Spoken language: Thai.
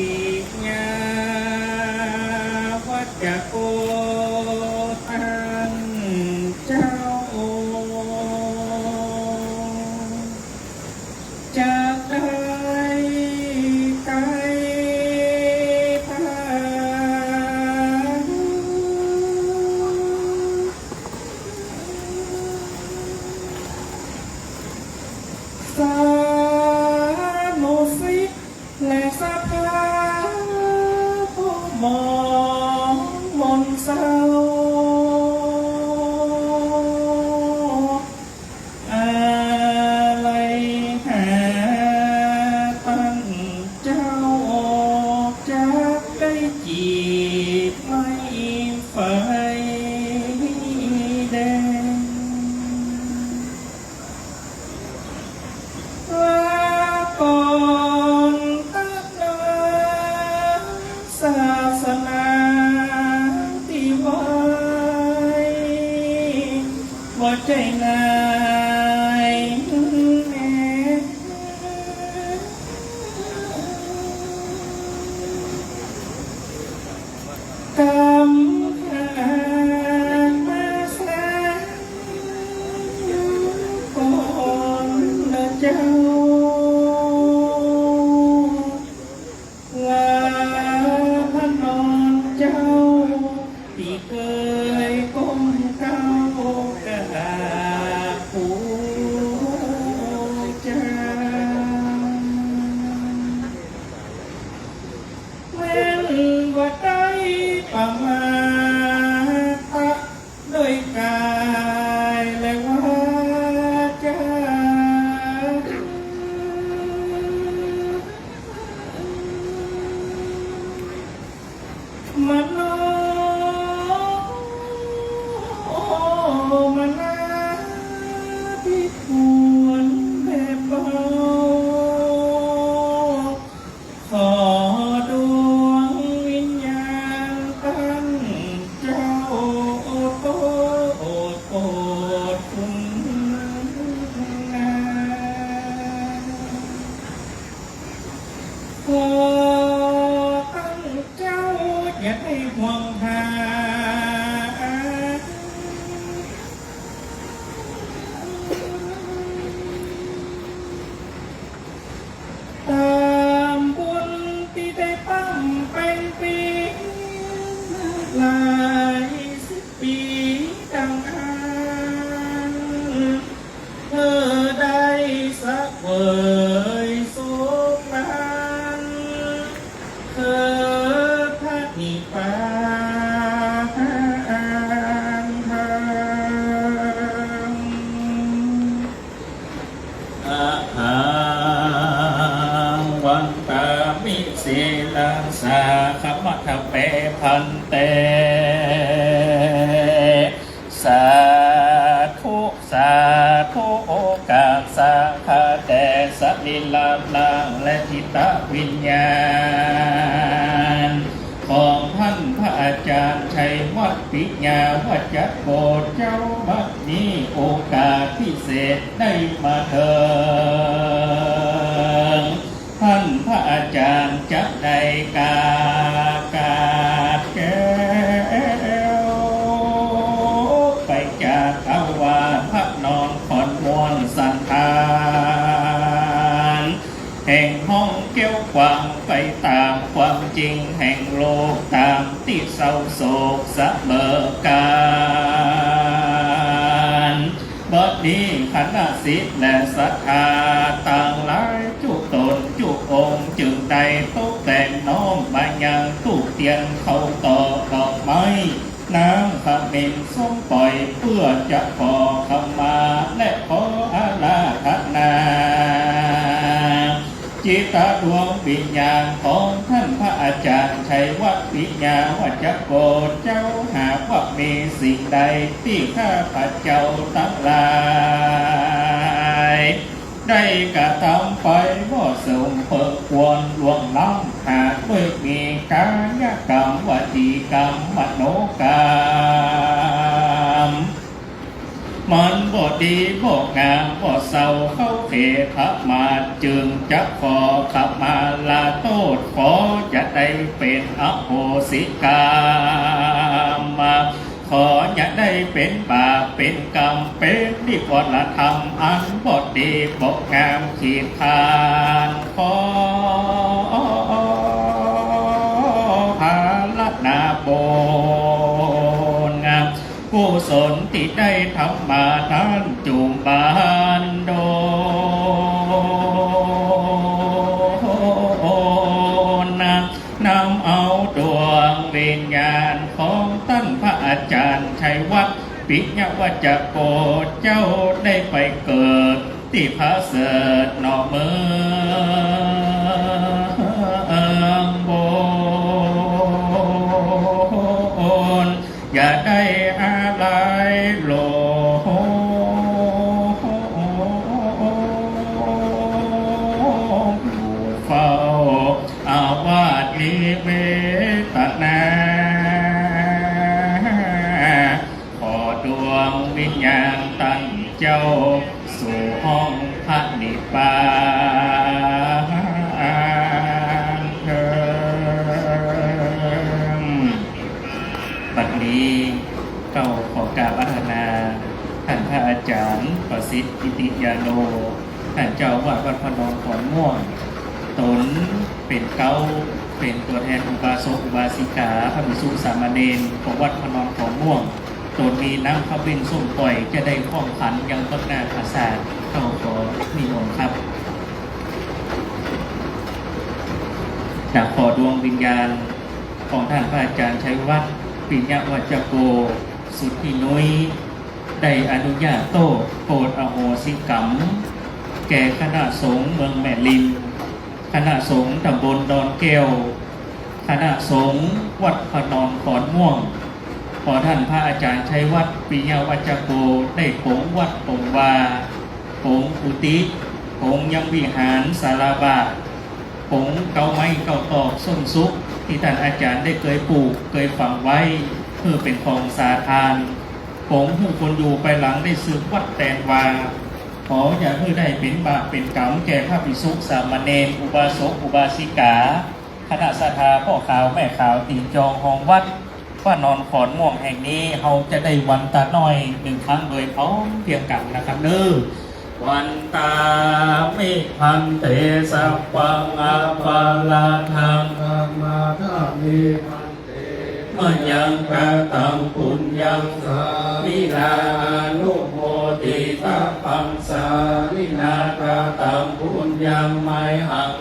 ปิญาวัจโกทันเจ้าจากได้ไกลทางสานุสิทธิ์และสภาผู้ มองมนเศร้า ประมา อย่าให้ห่วงหา พันเตสาธุสาธุโอกาสาคาแต่สลิลาลังและทิตวิญญาณ ของท่านพระอาจารย์ชัยวัดปิญญาวัจโกเจ้าบัดนี้โอกาสพิเศษได้มาเถิดท่านพระอาจารย์จะได้กาก โลกตามที่เศร้าโศกสะเบอกการบัดนี้คณะสิทธิ์และศรัทธาต่างหลายจุตนจุองค์จึงได้ตกแต่งน้อมมายังตู้เตียนเขาต่อดอกไม้น้ำขมิ้นส้มปล่อยเพื่อจะขอขมาและขออาลาธนา จิตตดวงวิญญาณของ พระอาจารย์ชัยวัดปิญญาวัจโกเจ้าหากว่ามีสิ่งใดที่ข้าพระเจ้าทั้งหลายได้กระทำไปว่าสมเพิกควรลวงล้ำหากไม่มีกายกรรมวจีกรรมมโนกรรม ดีบ่งามบ่เศร้าเข้าเขขมาจึงจะขอขมาลาโทษขออย่าเป็นอโหสิกรรมขออย่าได้เป็นบาปเป็นกรรมเป็นนิพพานธรรมอันบดดีบกงามขีดคานขอ กุศลที่ได้ทำมาท่านจุมบานโดนะนำเอาดวงวิญญาณของท่านพระอาจารย์ชัยวัฒน์ปิญวัจโกเจ้าได้ไปเกิดที่พระเสดนอกเมือง ได้อะไรโลเฝ้าอาวาสนิเวตนาขอดวงวิญญาณตั้งเจ้าสู่ห้องพระนิพพาน ก้าขอกราบอาธนาท่านพระอาจารย์ประสิทธิ์อิติยาโนท่านเจ้าวาดวัดพนอนขอนม่วงตนเป็นเก้าเป็นตัวแทนอุบาสกอุบาสิกาพระภิกษุสามเณรของวัดพนอนขอนม่วงตนมีน้ำพระบินส้มปล่อยจะได้ข้องขันยังต้นหน้าภาษาเข้าขอนิมนต์ครับจากขอดวงวิญญาณของท่านพระอาจารย์ชัยวัฒน์ปิญญวัจโก สุทธินุยได้อนุญาโตโปรดอโหสิกรรม แก่คณะสงฆ์เมืองแม่ลิน คณะสงฆ์ตำบลดอนแก้ว คณะสงฆ์วัดพนอนขอนม่วง ขอท่านพระอาจารย์ชัยวัฒน์ปิญญวัจโกได้ผงวัดผงวาผงอุติผงยังวิหารสาราบาผงเกาไม้เกาตอกส้มซุก ที่ท่านอาจารย์ได้เคยปลูกเคยฝังไว้ เพื่อเป็นของสาทานผงผู้คนอยู่ไปหลังได้สืบวัดแตนวา ขออย่าเพื่อได้เป็นบาปเป็นกรรมแก่พระภิกษุสามเณรอุบาสกอุบาสิกาคณะสัทธาพ่อขาวแม่ขาวตีนจองของวัดว่านอนขอนม่วงแห่งนี้เราจะได้วันตาหน้อยหนึ่งครั้งโดยพร้อมเพียงกันนะครับเด้อวันตาไมิพันเตสัพพังอาปาลาทังธรรมาธามิพัน มยังกะตังปุญญังสาวิลานุโมติตาปังสาวินากะตังปุญญังไมหัง